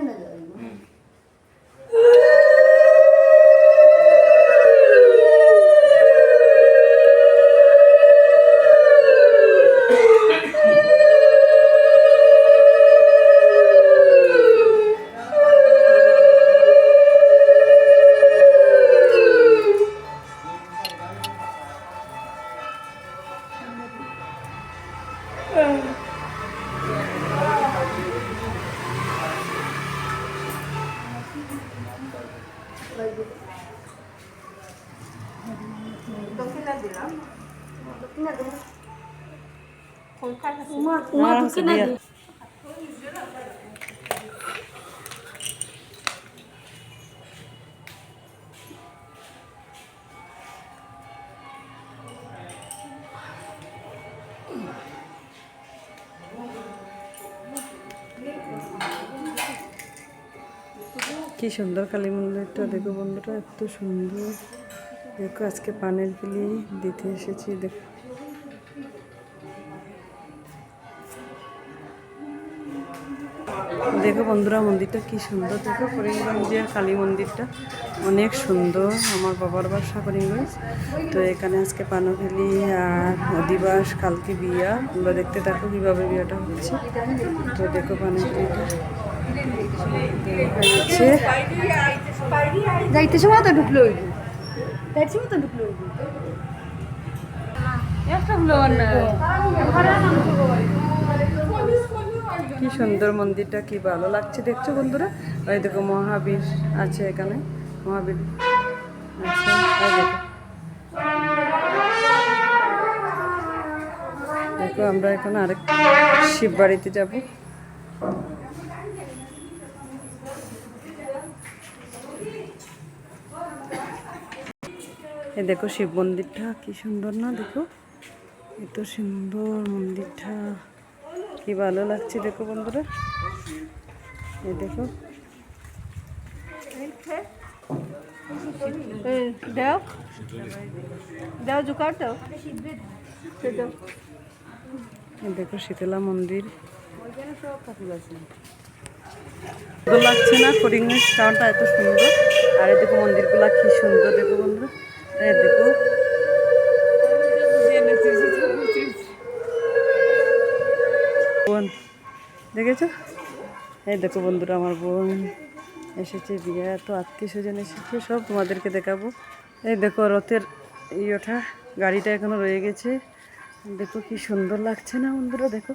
的。嗯 কি সুন্দর কালী মন্দিরটা দেখো বন্ধুরা এত সুন্দর। দেখো আজকে পানের কিলি দিতে এসেছি দেখো। দেখো বন্ধুরা মন্দিরটা কি সুন্দর। দেখো করিমগঞ্জের কালী মন্দিরটা অনেক সুন্দর আমার বাবার বাসা করিমগঞ্জ। তো এখানে আজকে পানভেলি আর অধিবাস কালকে বিয়া। তোমরা দেখতে থাকো কীভাবে বিয়াটা হচ্ছে। তো দেখো পানভেলিটা। যাইতে সময় তো ঢুকলো যাইতে সময় তো ঢুকলো একটা হলো না কি সুন্দর মন্দিরটা, কি ভালো লাগছে দেখছ বন্ধুরা? ওই দেখো মহাবীর আছে এখানে, মহাবীর দেখো। আমরা এখন আরেক শিব বাড়িতে যাব। এই দেখো শিব মন্দিরটা, কি সুন্দর না দেখো? এত সুন্দর মন্দিরটা। কি ভালো লাগছে দেখো বন্ধুরা? এই দেখো। দেও। দেও জুকার দাও দেখো শীতলা মন্দির। সুন্দর লাগছে না? করিমগঞ্জ টাউনটা এত সুন্দর। আর এই দেখো মন্দিরগুলা কি সুন্দর দেখো বন্ধুরা। এই দেখো। দেখেছ? এই দেখো বন্ধুরা, আমার বোন এসেছে, বিয়ে, এত আত্মীয় স্বজন এসেছে, সব তোমাদেরকে দেখাবো। এই দেখো রথের ইয়েটা, গাড়িটা এখনও রয়ে গেছে। দেখো কি সুন্দর লাগছে না বন্ধুরা, দেখো।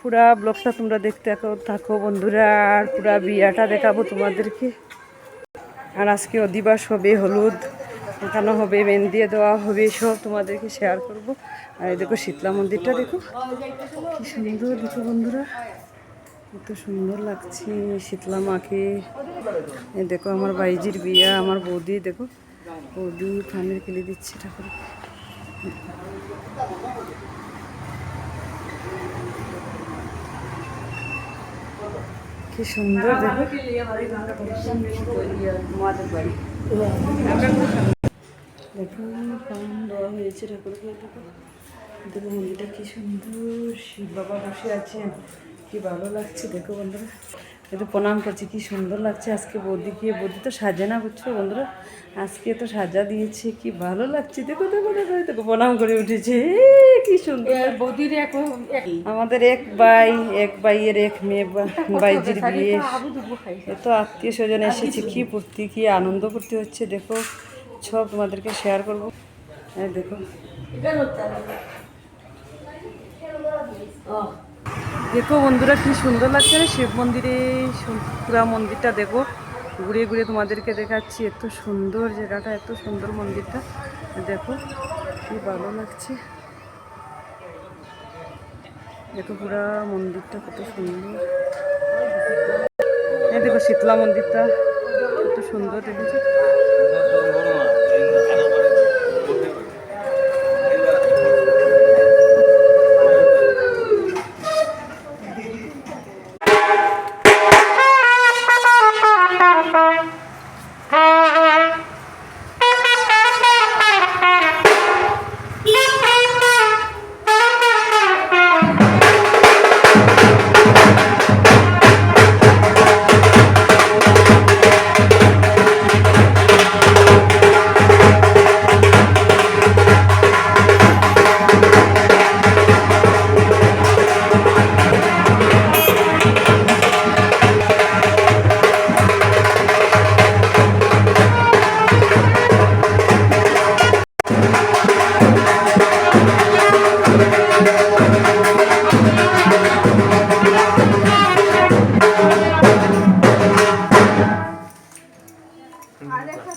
পুরা ব্লগটা তোমরা দেখতে থাকো বন্ধুরা, আর পুরা বিয়াটা দেখাবো তোমাদেরকে। আর আজকে অধিবাস হবে হলুদ। এখানে হবে মেন দিয়ে দেওয়া হবে সব তোমাদেরকে শেয়ার করব। আর এই দেখো শীতলা মন্দিরটা দেখো। কি সুন্দর দেখো বন্ধুরা। কত সুন্দর লাগছে শীতলা মাকে। দেখো আমার বাইজির বিয়া আমার বৌদি দেখো। বৌদি ফানের কিনে দিচ্ছে ঠাকুর কি সুন্দর দেখো। দেখো পান দেওয়া হয়েছে ঠাকুরকে দেখো মন্দিরটা কি সুন্দর শিব বাবা বসে আছেন। কি ভালো লাগছে দেখো বন্ধুরা। একটু প্রণাম করছি কি সুন্দর লাগছে। আজকে বৌদি গিয়ে বৌদি তো সাজে না বুঝছ বন্ধুরা। আজকে তো সাজা দিয়েছে কি ভালো লাগছে। দেখো দেখো দেখো দেখো প্রণাম করে উঠেছে। কি সুন্দর। বৌদির এক আমাদের এক ভাই এক ভাইয়ের এক মেয়ে বাইজির বিয়ে। এত আত্মীয় স্বজন এসেছে কি ফুর্তি কি আনন্দ করতে হচ্ছে দেখো। সব তোমাদেরকে শেয়ার করব। হ্যাঁ দেখো। দেখো বন্ধুরা কি সুন্দর লাগছে না শিব মন্দিরে পুরা মন্দিরটা দেখো। ঘুরে ঘুরে তোমাদেরকে দেখাচ্ছি, এত সুন্দর জায়গাটা, এত সুন্দর মন্দিরটা। দেখো, কি ভালো লাগছে। দেখো পুরা মন্দিরটা কত সুন্দর। হ্যাঁ দেখো শীতলা মন্দিরটা, কত সুন্দর দেখেছ?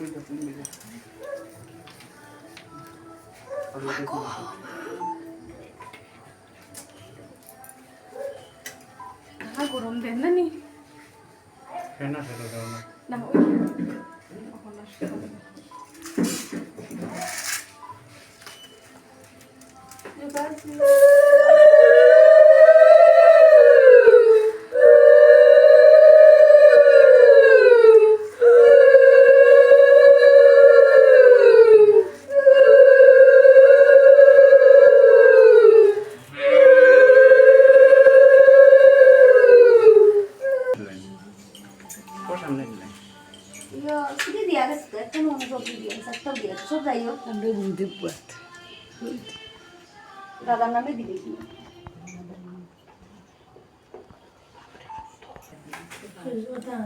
ওইটা আরেকটা কাল আমরা দিয়ে বসতে দিই আলপিলে দাও হ্যাঁ গরম দেন না নি না ওই ইয়ে ছুটি দাদার নামে দিবে কি?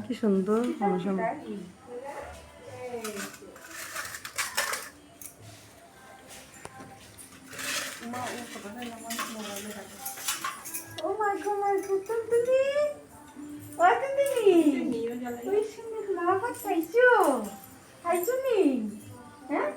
কি সুন্দর অনুষ্ঠান ও মাই গড মাই গড মামা ভাত খাইছো খাইছো নি? হ্যাঁ?